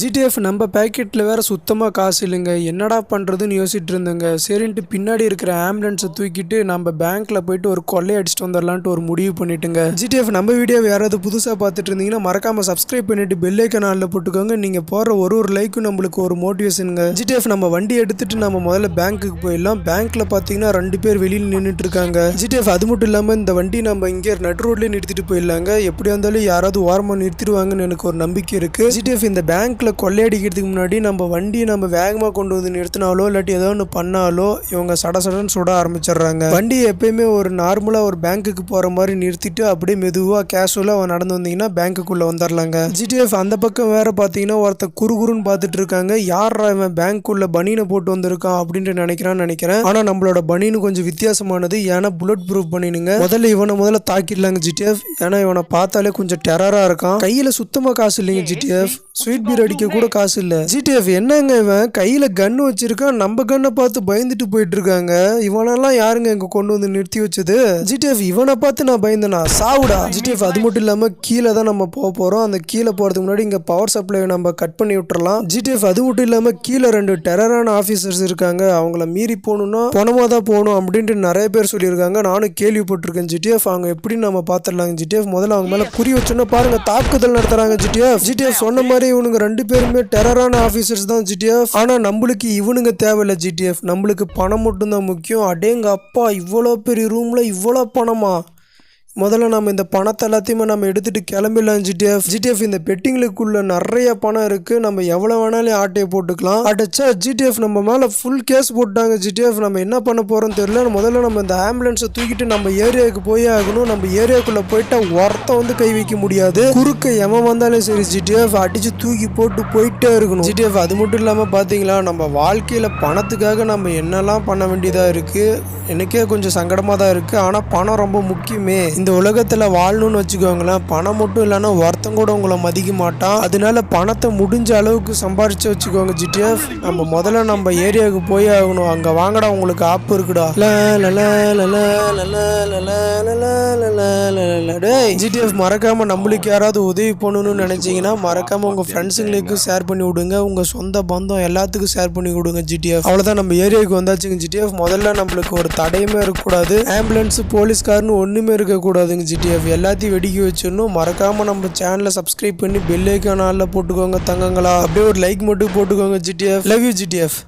ஜிடிஎஃப் நம்ம பேக்கெட்டில் வேறு சுத்தமாக காசு இல்லைங்க. என்னடா பண்ணுறதுன்னு யோசிச்சுட்டு இருந்தேங்க. சரின்ட்டு பின்னாடி இருக்கிற ஆம்புலன்ஸை தூக்கிட்டு நம்ம பேங்க்கில் போயிட்டு ஒரு கொள்ளை அடிச்சுட்டு வந்துடலான்ட்டு ஒரு முடிவு பண்ணிட்டுங்க. ஜிடிஎஃப் நம்ம வீடியோ யாராவது புதுசாக பார்த்துட்டு இருந்தீங்கன்னா மறக்காமல் சப்ஸ்கிரைப் பண்ணிட்டு பெல் ஐக்கனாலில் போட்டுக்கோங்க. நீங்கள் போடுற ஒரு ஒரு லைக்கும் நம்மளுக்கு ஒரு மோட்டிவேஷனுங்க ஜிடிஎஃப் நம்ம வண்டி எடுத்துட்டு நம்ம முதல்ல பேங்க்குக்கு போயிடலாம். பேங்க்கில் பார்த்தீங்கன்னா ரெண்டு பேர் வெளியில் நின்றுட்டு இருக்காங்க. ஜிடிஎஃப் அது மட்டும் இல்லாமல் இந்த வண்டி நம்ம இங்கே நடு ரோட்லேயே நிறுத்திட்டு போயிடலாங்க. எப்படி இருந்தாலும் யாராவது ஓரமாக நிறுத்திடுவாங்கன்னு எனக்கு ஒரு நம்பிக்கை இருக்குது ஜிடிஎஃப் இந்த பேங்க் பேங்க்ல கொள்ளையடிக்கிறதுக்கு முன்னாடி நம்ம வண்டியை நம்ம வேகமாக கொண்டு வந்து நிறுத்தினாலோ இல்லாட்டி ஏதோ ஒன்று பண்ணாலோ இவங்க சட சடன்னு சுட ஆரம்பிச்சிடுறாங்க. வண்டியை எப்பயுமே ஒரு நார்மலாக ஒரு பேங்க்குக்கு போகிற மாதிரி நிறுத்திட்டு அப்படியே மெதுவாக கேஷுவலாக நடந்து வந்தீங்கன்னா பேங்க்குள்ளே வந்துடலாங்க. ஜிடிஎஃப் அந்த பக்கம் வேறு பார்த்தீங்கன்னா ஒருத்தர் குறுகுறுன்னு பார்த்துட்டு இருக்காங்க யாரா இவன் பேங்க்குள்ளே பனியனை போட்டு வந்திருக்கான் அப்படின்ட்டு நினைக்கிறான்னு நினைக்கிறேன். ஆனால் நம்மளோட பனியனு கொஞ்சம் வித்தியாசமானது. ஏன்னா புல்லட் ப்ரூஃப் பண்ணினுங்க முதல்ல இவனை முதல்ல தாக்கிடலாங்க ஜிடிஎஃப் ஏன்னா இவனை பார்த்தாலே கொஞ்சம் டெரராக இருக்கான். கையில் சுத்தமாக காசு இல்லைங்க ஜிடிஎஃப் ஸ்வீட் பீர் அடிக்க கூட காசு இல்லை ஜிடிஎஃப் என்னங்க இவன்? கையில் கன் வச்சிருக்கான் நம்ம கண்ணை பார்த்து பயந்துட்டு போயிட்டு இருக்காங்க இவனெல்லாம் யாருங்க இங்க கொண்டு வந்து நிறுத்தி வச்சது? ஜிடிஎஃப் இவனை பார்த்து நான் பயந்தனா? சாவுடா. ஜிடிஎஃப் அது மட்டும் இல்லாம கீழே தான் நம்ம போக போறோம். அந்த கீழே போறதுக்கு முன்னாடி இங்க பவர் சப்ளை நம்ம கட் பண்ணி விட்டுறலாம். ஜிடிஎஃப் அது மட்டும் இல்லாம கீழே ரெண்டு டெரரான ஆபீசர்ஸ் இருக்காங்க. அவங்கள மீறி போகணும்னா பணமா தான் போகணும் அப்படின்ட்டு நிறைய பேர் சொல்லியிருக்காங்க. நானும் கேள்விப்பட்டிருக்கேன். ஜிடிஎஃப் அவங்க எப்படி நம்ம பார்த்துடலாங்க. ஜிடிஎஃப் முதல்ல அவங்க மேல குறி வச்சோன்னா பாருங்க தாக்குதல் நடத்துறாங்க ஜிடிஎஃப் ஜிடிஎஃப் சொன்ன மாதிரி இவனுங்க ரெண்டு பேருமே டெரரான ஆஃபீஸர்ஸ் தான் ஜிடிஎஃப் ஆனா நம்மளுக்கு இவனுங்க தேவையில்ல ஜிடிஎஃப் நம்மளுக்கு பணம் மட்டும்தான் முக்கியம். அடேங்க அப்பா இவ்வளோ பெரிய ரூம்ல இவ்வளோ பணமா? முதல்ல நம்ம இந்த பணத்தை எல்லாத்தையுமே நம்ம எடுத்துகிட்டு கிளம்பிடலாம். ஜிடிஎஃப் ஜிடிஎஃப் இந்த பெட்டிங்களுக்குள்ளே நிறைய பணம் இருக்குது நம்ம எவ்வளோ வேணாலும் ஆட்டையை போட்டுக்கலாம். அடைச்சா ஜிடிஎஃப் நம்ம மேலே ஃபுல் கேஸ் போட்டாங்க. ஜிடிஎஃப் நம்ம என்ன பண்ண போகிறோம்னு தெரியல. முதல்ல நம்ம இந்த ஆம்புலன்ஸை தூக்கிட்டு நம்ம ஏரியாவுக்கு போயே ஆகணும். நம்ம ஏரியாவுக்குள்ளே போயிட்டா ஒருத்தன் வந்து கை வைக்க முடியாது. குறுக்க எம வந்தாலும் சரி ஜிடிஎஃப் அடித்து தூக்கி போட்டு போயிட்டே இருக்கணும். ஜிடிஎஃப் அது மட்டும் இல்லாமல் பார்த்தீங்களா நம்ம வாழ்க்கையில் பணத்துக்காக நம்ம என்னெல்லாம் பண்ண வேண்டியதாக இருக்குது எனக்கே கொஞ்சம் சங்கடமாக தான் இருக்குது ஆனால் பணம் ரொம்ப முக்கியமே. இந்த உலகத்தில் வாழணும்னு வச்சுக்கோங்களேன் பணம் மட்டும் இல்லைன்னா ஒருத்தம் கூட உங்களை மதிக்க மாட்டான் அதனால பணத்தை முடிஞ்ச அளவுக்கு சம்பாரிச்சு வச்சுக்கோங்க ஜிடிஎஃப் நம்ம முதல்ல நம்ம ஏரியாவுக்கு போய் ஆகணும் அங்கே வாங்கடா உங்களுக்கு ஆப் இருக்குடா ஜிடிஎஃப் மறக்காம நம்மளுக்கு யாராவது உதவி பண்ணணும்னு நினைச்சீங்கன்னா மறக்காம உங்க ஃப்ரெண்ட்ஸுங்களுக்கும் ஷேர் பண்ணி விடுங்க உங்க சொந்த பந்தம் எல்லாத்துக்கும் ஷேர் பண்ணி கொடுங்க ஜிடிஎஃப் அவ்வளோதான் நம்ம ஏரியாவுக்கு வந்தாச்சுங்க ஜிடிஎஃப் முதல்ல நம்மளுக்கு ஒரு தடையுமே இருக்கக்கூடாது ஆம்புலன்ஸ் போலீஸ்காரன்னு ஒன்றுமே இருக்கக்கூடாது பண்ணக்கூடாதுங்க ஜிடிஎஃப் எல்லாத்தையும் வெடிக்க வச்சிடணும். மறக்காமல் நம்ம சேனலை சப்ஸ்கிரைப் பண்ணி பெல் ஆளில் போட்டுக்கோங்க தங்கங்களா. அப்படியே ஒரு லைக் மட்டும் போட்டுக்கோங்க ஜிடிஎஃப் லவ் யூ ஜிடிஎஃப்